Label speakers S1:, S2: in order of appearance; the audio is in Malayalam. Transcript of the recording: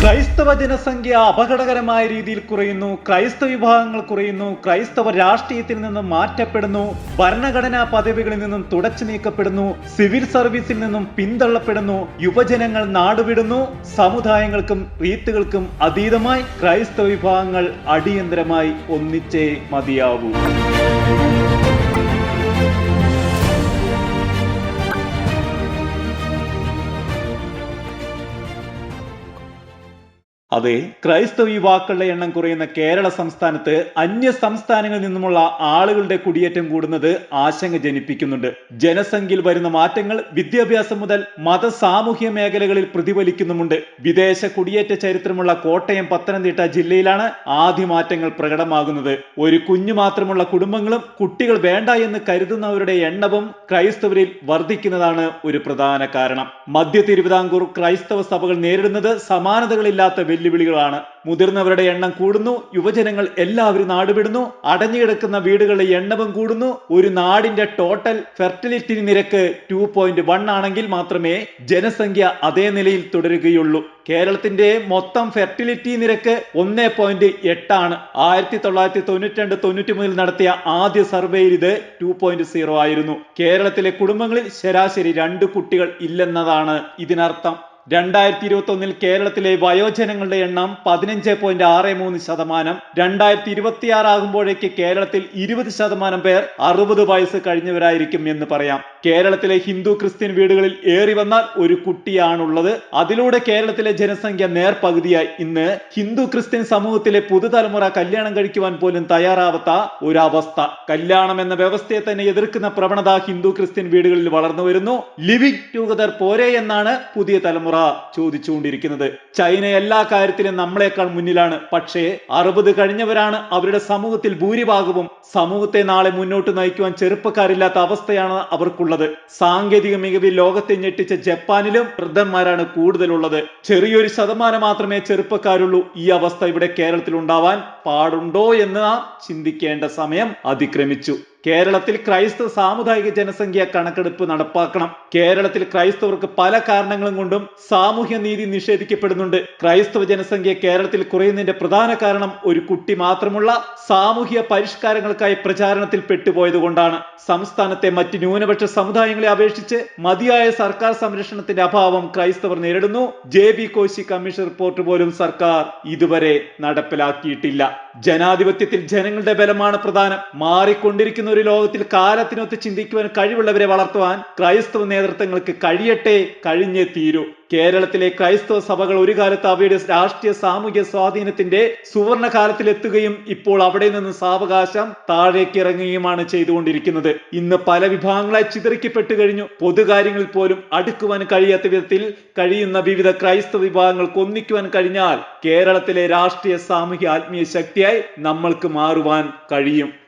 S1: ക്രൈസ്തവ ജനസംഖ്യ അപകടകരമായ രീതിയിൽ കുറയുന്നു. ക്രൈസ്തവ വിഭാഗങ്ങൾ കുറയുന്നു. ക്രൈസ്തവ രാഷ്ട്രീയത്തിൽ നിന്നും മാറ്റപ്പെടുന്നു. ഭരണഘടനാ പദവികളിൽ നിന്നും തുടച്ചു നീക്കപ്പെടുന്നു. സിവിൽ സർവീസിൽ നിന്നും പിന്തള്ളപ്പെടുന്നു. യുവജനങ്ങൾ നാടുവിടുന്നു. സമുദായങ്ങൾക്കും റീത്തുകൾക്കും അതീതമായി ക്രൈസ്തവ വിഭാഗങ്ങൾ അടിയന്തരമായി ഒന്നിച്ചേ മതിയാവൂ. അതെ ക്രൈസ്തവ യുവാക്കളുടെ എണ്ണം കുറയുന്ന കേരള സംസ്ഥാനത്ത് അന്യ സംസ്ഥാനങ്ങളിൽ നിന്നുമുള്ള ആളുകളുടെ കുടിയേറ്റം കൂടുന്നത് ആശങ്ക ജനിപ്പിക്കുന്നുണ്ട്. ജനസംഖ്യയിൽ വരുന്ന മാറ്റങ്ങൾ വിദ്യാഭ്യാസം മുതൽ മത സാമൂഹ്യ മേഖലകളിൽ പ്രതിഫലിക്കുന്നുമുണ്ട്. വിദേശ കുടിയേറ്റ ചരിത്രമുള്ള കോട്ടയം പത്തനംതിട്ട ജില്ലയിലാണ് ആദ്യ മാറ്റങ്ങൾ പ്രകടമാകുന്നത്. ഒരു കുഞ്ഞു മാത്രമുള്ള കുടുംബങ്ങളും കുട്ടികൾ വേണ്ട എന്ന് കരുതുന്നവരുടെ എണ്ണവും ക്രൈസ്തവരിൽ വർദ്ധിക്കുന്നതാണ് ഒരു പ്രധാന കാരണം. മധ്യ തിരുവിതാംകൂർ ക്രൈസ്തവ സഭകൾ നേരിടുന്നത് സമാനതകളില്ലാത്ത വെല്ലുവിളികളാണ്. മുതിർന്നവരുടെ എണ്ണം കൂടുന്നു യുവജനങ്ങൾ എല്ലാവരും നാടുവിടുന്നു അടഞ്ഞുകിടക്കുന്ന വീടുകളുടെ എണ്ണവും കൂടുന്നു. ഒരു നാടിന്റെ ടോട്ടൽ ഫെർട്ടിലിറ്റി നിരക്ക് ടു പോയിന്റ് വൺ ആണെങ്കിൽ മാത്രമേ ജനസംഖ്യ അതേ നിലയിൽ തുടരുകയുള്ളൂ. കേരളത്തിന്റെ മൊത്തം ഫെർട്ടിലിറ്റി നിരക്ക് ഒന്നേ പോയിന്റ് എട്ടാണ് ആയിരത്തി തൊള്ളായിരത്തി തൊണ്ണൂറ്റി രണ്ട് തൊണ്ണൂറ്റി മൂന്നിൽ നടത്തിയ ആദ്യ സർവേയിൽ ഇത് ടു പോയിന്റ് സീറോ ആയിരുന്നു. കേരളത്തിലെ കുടുംബങ്ങളിൽ ശരാശരി രണ്ട് കുട്ടികൾ ഇല്ലെന്നതാണ് ഇതിനർത്ഥം. രണ്ടായിരത്തി ഇരുപത്തി ഒന്നിൽ കേരളത്തിലെ വയോജനങ്ങളുടെ എണ്ണം പതിനഞ്ച് പോയിന്റ് ആറ് മൂന്ന് ശതമാനം. രണ്ടായിരത്തി ഇരുപത്തിയാറ് ആകുമ്പോഴേക്ക് കേരളത്തിൽ ഇരുപത് ശതമാനം പേർ അറുപത് വയസ്സ് കഴിഞ്ഞവരായിരിക്കും എന്ന് പറയാം. കേരളത്തിലെ ഹിന്ദു ക്രിസ്ത്യൻ വീടുകളിൽ ഏറി വന്നാൽ ഒരു കുട്ടിയാണുള്ളത്. അതിലൂടെ കേരളത്തിലെ ജനസംഖ്യ നേർപകുതിയായി. ഇന്ന് ഹിന്ദു ക്രിസ്ത്യൻ സമൂഹത്തിലെ പുതുതലമുറ കല്യാണം കഴിക്കുവാൻ പോലും തയ്യാറാവാത്ത ഒരവസ്ഥ. കല്യാണം എന്ന വ്യവസ്ഥയെ തന്നെ എതിർക്കുന്ന പ്രവണത ഹിന്ദു ക്രിസ്ത്യൻ വീടുകളിൽ വളർന്നു വരുന്നു. ലിവിംഗ് ടുഗദർ പോരെ എന്നാണ് പുതിയ തലമുറ ചോദിച്ചുകൊണ്ടിരിക്കുന്നത്. ചൈന എല്ലാ കാര്യത്തിലും നമ്മളെക്കാൾ മുന്നിലാണ്. പക്ഷേ അറുപത് കഴിഞ്ഞവരാണ് അവരുടെ സമൂഹത്തിൽ ഭൂരിഭാഗവും സമൂഹത്തെ നാളെ മുന്നോട്ട് നയിക്കുവാൻ ചെറുപ്പക്കാരില്ലാത്ത അവസ്ഥയാണ് അവർക്കുള്ളത്. സാങ്കേതിക മികവിൽ ലോകത്തെ ഞെട്ടിച്ച ജപ്പാനിലും വൃദ്ധന്മാരാണ് കൂടുതലുള്ളത്. ചെറിയൊരു ശതമാനം മാത്രമേ ചെറുപ്പക്കാരുള്ളൂ ഈ അവസ്ഥ ഇവിടെ കേരളത്തിൽ ഉണ്ടാവാൻ പാടുണ്ടോ എന്ന് ചിന്തിക്കേണ്ട സമയം അതിക്രമിച്ചു. കേരളത്തിൽ ക്രൈസ്തവ സാമുദായിക ജനസംഖ്യ കണക്കെടുപ്പ് നടപ്പാക്കണം. കേരളത്തിൽ ക്രൈസ്തവർക്ക് പല കാരണങ്ങളും കൊണ്ടും സാമൂഹ്യ നീതി നിഷേധിക്കപ്പെടുന്നുണ്ട്. ക്രൈസ്തവ ജനസംഖ്യ കേരളത്തിൽ കുറയുന്നതിന്റെ പ്രധാന കാരണം ഒരു കുട്ടി മാത്രമുള്ള സാമൂഹ്യ പരിഷ്കാരങ്ങൾക്കായി പ്രചാരണത്തിൽ പെട്ടുപോയത് കൊണ്ടാണ്. സംസ്ഥാനത്തെ മറ്റ് ന്യൂനപക്ഷ സമുദായങ്ങളെ അപേക്ഷിച്ച് മതിയായ സർക്കാർ സംരക്ഷണത്തിന്റെ അഭാവം ക്രൈസ്തവർ നേരിടുന്നു. J B Koshy commission report പോലും സർക്കാർ ഇതുവരെ നടപ്പിലാക്കിയിട്ടില്ല. ജനാധിപത്യത്തിൽ ജനങ്ങളുടെ ബലമാണ് പ്രധാനം. മാറിക്കൊണ്ടിരിക്കുന്ന ഒരു ലോകത്തിൽ കാലത്തിനൊത്ത് ചിന്തിക്കുവാൻ കഴിവുള്ളവരെ വളർത്തുവാൻ ക്രൈസ്തവ നേതൃത്വങ്ങൾക്ക് കഴിയട്ടെ കഴിഞ്ഞേ തീരൂ. കേരളത്തിലെ ക്രൈസ്തവ സഭകൾ ഒരു കാലത്ത് അവയുടെ രാഷ്ട്രീയ സാമൂഹ്യ സ്വാധീനത്തിന്റെ സുവർണ കാലത്തിലെത്തുകയും ഇപ്പോൾ അവിടെ നിന്ന് സാവകാശം താഴേക്ക് ഇറങ്ങുകയുമാണ് ചെയ്തുകൊണ്ടിരിക്കുന്നത്. ഇന്ന് പല വിഭാഗങ്ങളായി ചിതറിക്കപ്പെട്ടു കഴിഞ്ഞു. പൊതുകാര്യങ്ങളിൽ പോലും അടുക്കുവാൻ കഴിയാത്ത വിധത്തിൽ കഴിയുന്ന വിവിധ ക്രൈസ്തവ വിഭാഗങ്ങൾ ഒന്നിക്കുവാൻ കഴിഞ്ഞാൽ കേരളത്തിലെ രാഷ്ട്രീയ സാമൂഹ്യ ആത്മീയ ശക്തിയായി നമ്മൾക്ക് മാറുവാൻ കഴിയും.